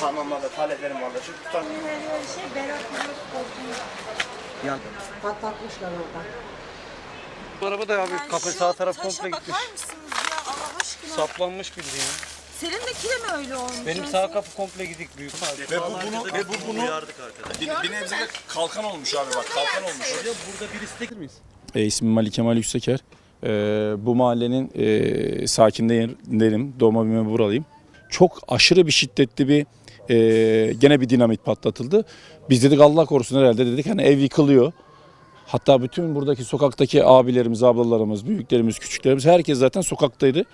Kanunlarda, taleplerim vardı. Çünkü tutar. Her şey Berat. Yan. Patlatmışlar orada. Bu araba da abi Yani kafe şu sağ taraf komple gitmiş. bakar mısınız ya Allah aşkına? Saplanmış bildiğin. Seninki de mi öyle olmuş? Benim sağ senin- kapı komple gidik büyük. Ve bu bunu, ve bu bunu bir, bir nebze de kalkan olmuş abi bak kalkan olmuş. E, ismim Malik Kemal Yükseker. E, bu mahallenin e, sakinlerinim. Doğma büyüme buralıyım. Çok aşırı bir şiddetli bir e, gene bir dinamit patlatıldı. Biz dedik Allah korusun herhalde dedik hani ev yıkılıyor. Hatta bütün buradaki sokaktaki abilerimiz, ablalarımız, büyüklerimiz, küçüklerimiz herkes zaten sokaktaydı.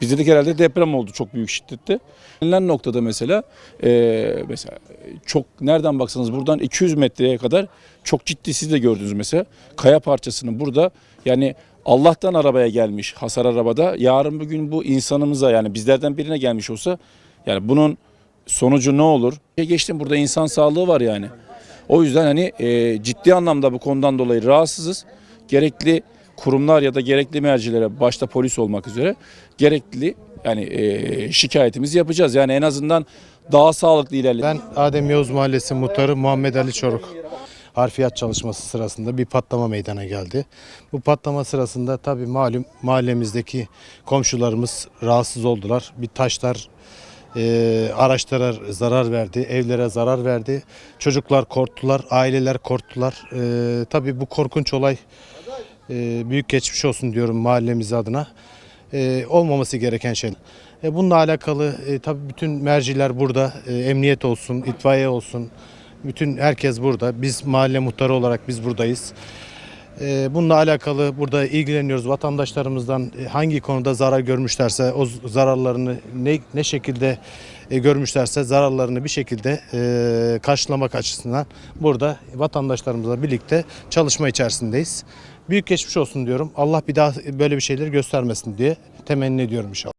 Biz dedik herhalde deprem oldu çok büyük şiddette. Gelinen noktada mesela e, mesela çok nereden baksanız buradan 200 metreye kadar çok ciddi siz de gördünüz mesela kaya parçasının burada yani Allah'tan arabaya gelmiş hasar arabada yarın bugün bu insanımıza yani bizlerden birine gelmiş olsa yani bunun sonucu ne olur? Geçtim burada insan sağlığı var yani. O yüzden hani e, ciddi anlamda bu konudan dolayı rahatsızız. Gerekli kurumlar ya da gerekli mercilere başta polis olmak üzere gerekli yani e, şikayetimizi yapacağız. Yani en azından daha sağlıklı ilerleyelim. Ben Adem Yavuz Mahallesi muhtarı Muhammed Ali Çoruk. Harfiyat çalışması sırasında bir patlama meydana geldi. Bu patlama sırasında tabii malum mahallemizdeki komşularımız rahatsız oldular. Bir taşlar e, araçlara zarar verdi, evlere zarar verdi. Çocuklar korktular, aileler korktular. E, tabii bu korkunç olay e, büyük geçmiş olsun diyorum mahallemiz adına. E, olmaması gereken şey. E, bununla alakalı e, tabii bütün merciler burada, e, emniyet olsun, itfaiye olsun, bütün herkes burada. Biz mahalle muhtarı olarak biz buradayız. E, bununla alakalı burada ilgileniyoruz. Vatandaşlarımızdan e, hangi konuda zarar görmüşlerse o zararlarını ne, ne şekilde e, görmüşlerse zararlarını bir şekilde e, karşılamak açısından burada vatandaşlarımızla birlikte çalışma içerisindeyiz. Büyük geçmiş olsun diyorum. Allah bir daha böyle bir şeyleri göstermesin diye temenni ediyorum inşallah.